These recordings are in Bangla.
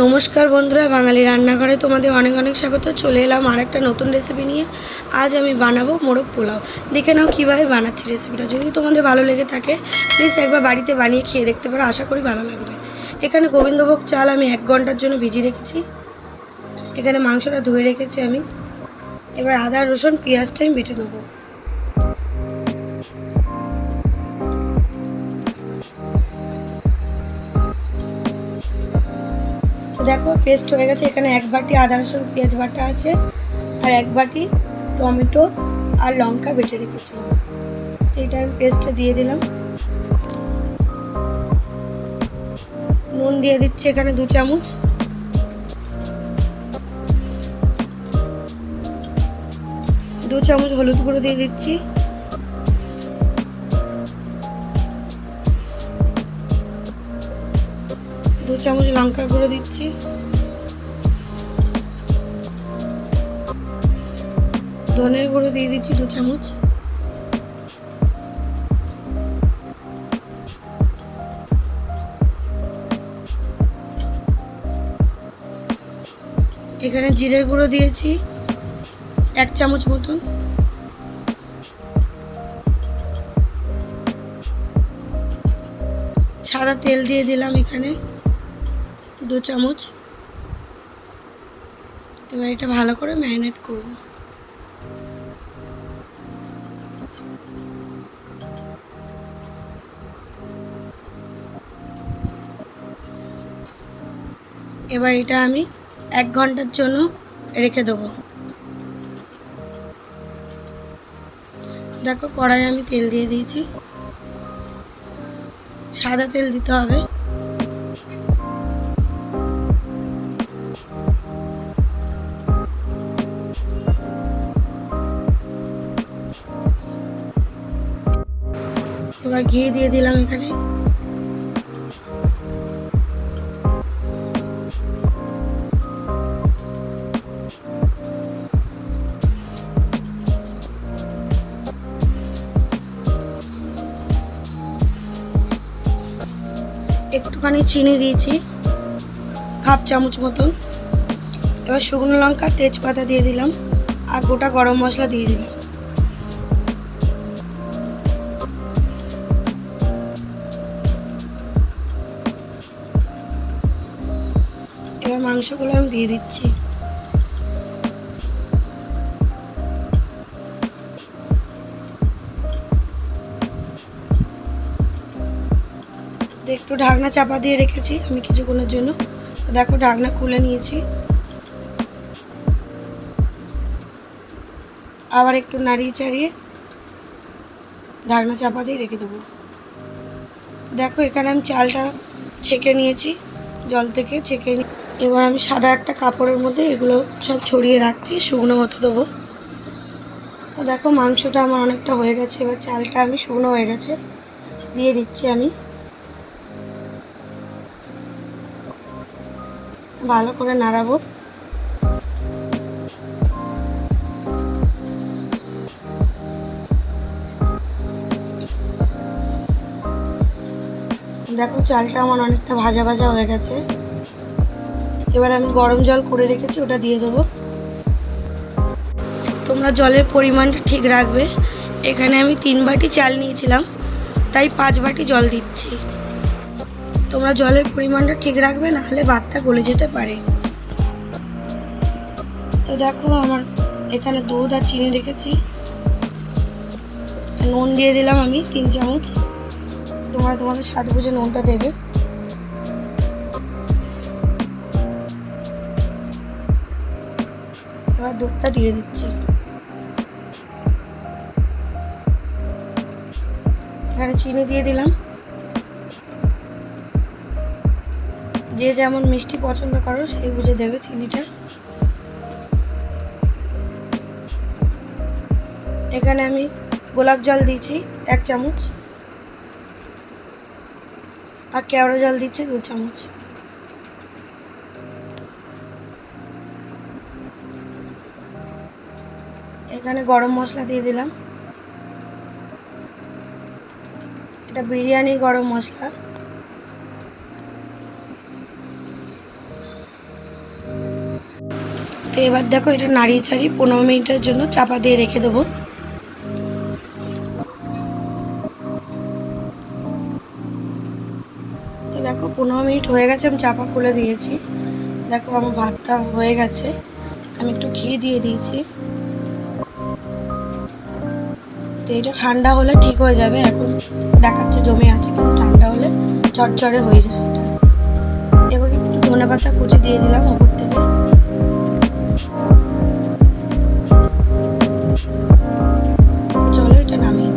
নমস্কার বন্ধুরা, বাঙালি রান্নাঘরে তোমাদের অনেক অনেক স্বাগত। চলে এলাম আর একটা নতুন রেসিপি নিয়ে। আজ আমি বানাবো মোরগ পোলাও। দেখে নাও কীভাবে বানাচ্ছি রেসিপিটা যদি তোমাদের ভালো লেগে থাকে প্লিজ একবার বাড়িতে বানিয়ে খেয়ে দেখতে পারো। আশা করি ভালো লাগবে। এখানে গোবিন্দভোগ চাল আমি এক ঘণ্টার জন্য ভিজিয়ে রেখেছি। এখানে মাংসটা ধুয়ে রেখেছি আমি। এবার আদা, রসুন, পেঁয়াজটা আমি বেটে নেব। দেখো পেস্ট হয়ে গেছে। এখানে এক বাটি আদা রসুন পেঁয়াজ বাটা আছে আর এক বাটি টমেটো আর লঙ্কা বেটে রেখেছিলাম। তো এটা আমি পেস্টটা দিয়ে দিলাম। নুন দিয়ে দিচ্ছি এখানে দু চামচ। দু চামচ হলুদ গুঁড়ো দিয়ে দিচ্ছি। দু চামচ লঙ্কার গুঁড়ো দিচ্ছি। ধনের গুঁড়ো দিয়ে দিচ্ছি দু চামচ। এখানে জিরের গুঁড়ো দিয়েছি, এক চামচ মতন। সাদা তেল দিয়ে দিলাম এখানে। দু চামচ। এবার এটা ভালো করে ম্যারিনেট করব। এবার এটা আমি এক ঘণ্টার জন্য রেখে দেবো। দেখো কড়াই আমি তেল দিয়ে দিয়েছি। সাদা তেল দিতে হবে। এবার ঘি দিয়ে দিলাম এখানে। একটুখানি চিনি দিয়েছি, হাফ চামচ মতন। এবার শুকনো লঙ্কা, তেজপাতা দিয়ে দিলাম, আর গোটা গরম মশলা দিয়ে দিলাম। মাংসগুলো আমি দিয়ে দিচ্ছি। একটু ঢাকনা চাপা দিয়ে রেখেছি আমি কিছুক্ষণের জন্য। দেখো, ঢাকনা খুলে নিয়েছি। আবার একটু নাড়িয়ে চাড়িয়ে ঢাকনা চাপা দিয়ে রেখে দেবো। দেখো, এখানে আমি চালটা ছেঁকে নিয়েছি। জল থেকে ছেঁকে নি এবার আমি সাদা একটা কাপড়ের মধ্যে এগুলো সব ছড়িয়ে রাখছি, শুকনো হতে দেবো। দেখো মাংসটা আমার অনেকটা হয়ে গেছে, এবার চালটা আমি শুকনো হয়ে গেছে, দিয়ে দিচ্ছি আমি। ভালো করে নাড়াবো। দেখো চালটা আমার অনেকটা ভাজা ভাজা হয়ে গেছে। এবার আমি গরম জল করে রেখেছি, ওটা দিয়ে দেবো। তোমরা জলের পরিমাণটা ঠিক রাখবে। এখানে আমি তিন বাটি চাল নিয়েছিলাম, তাই পাঁচ বাটি জল দিচ্ছি। তোমরা জলের পরিমাণটা ঠিক রাখবে না হলে গলে যেতে পারে। তো দেখো আমার এখানে দুধ আর চিনি রেখেছি। নুন দিয়ে দিলাম আমি তিন চামচ। তোমরা তোমাদের স্বাদ বুঝে নুনটা দেবে। এবার দুধটা দিয়ে দিচ্ছি। এখানে চিনি দিয়ে দিলাম। যে যেমন মিষ্টি পছন্দ করো, সেই বুঝে দেবে চিনিটা। এখানে আমি গোলাপ জল দিয়েছি, এক চামচ। আর কেওড়া জল দিচ্ছি দু চামচ। এখানে গরম মশলা দিয়ে দিলাম। এটা বিরিয়ানি গরম মশলা। তো এবার দেখো এটা নাড়িয়ে চাড়িয়ে পনেরো মিনিটের জন্য চাপা দিয়ে রেখে দেবো। দেখো পনেরো মিনিট হয়ে গেছে, আমি চাপা খুলে দিয়েছি। দেখো আমার ভাতটা হয়ে গেছে। আমি একটু ঘি দিয়ে দিয়েছি। তো এটা ঠান্ডা হলে ঠিক হয়ে যাবে। এখন দেখাচ্ছে জমে আছে, কিন্তু ঠান্ডা হলে চটচড়ে হয়ে যায় এটা। এবার একটু ধনে পাতা কুচি দিয়ে দিলাম ওপর থেকে। চলো এটা নামিয়ে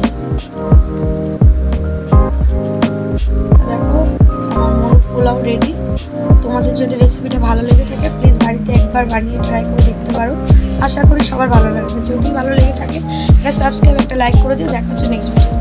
যদি রেসিপিটা ভালো লেগে থাকে প্লিজ বাড়িতে একবার বানিয়ে ট্রাই করে দেখতে পারো। আশা করি সবার ভালো লাগবে। যদি ভালো লেগে থাকে, একটা সাবস্ক্রাইব একটা লাইক করে দিও। দেখা হচ্ছে নেক্সট ভিডিও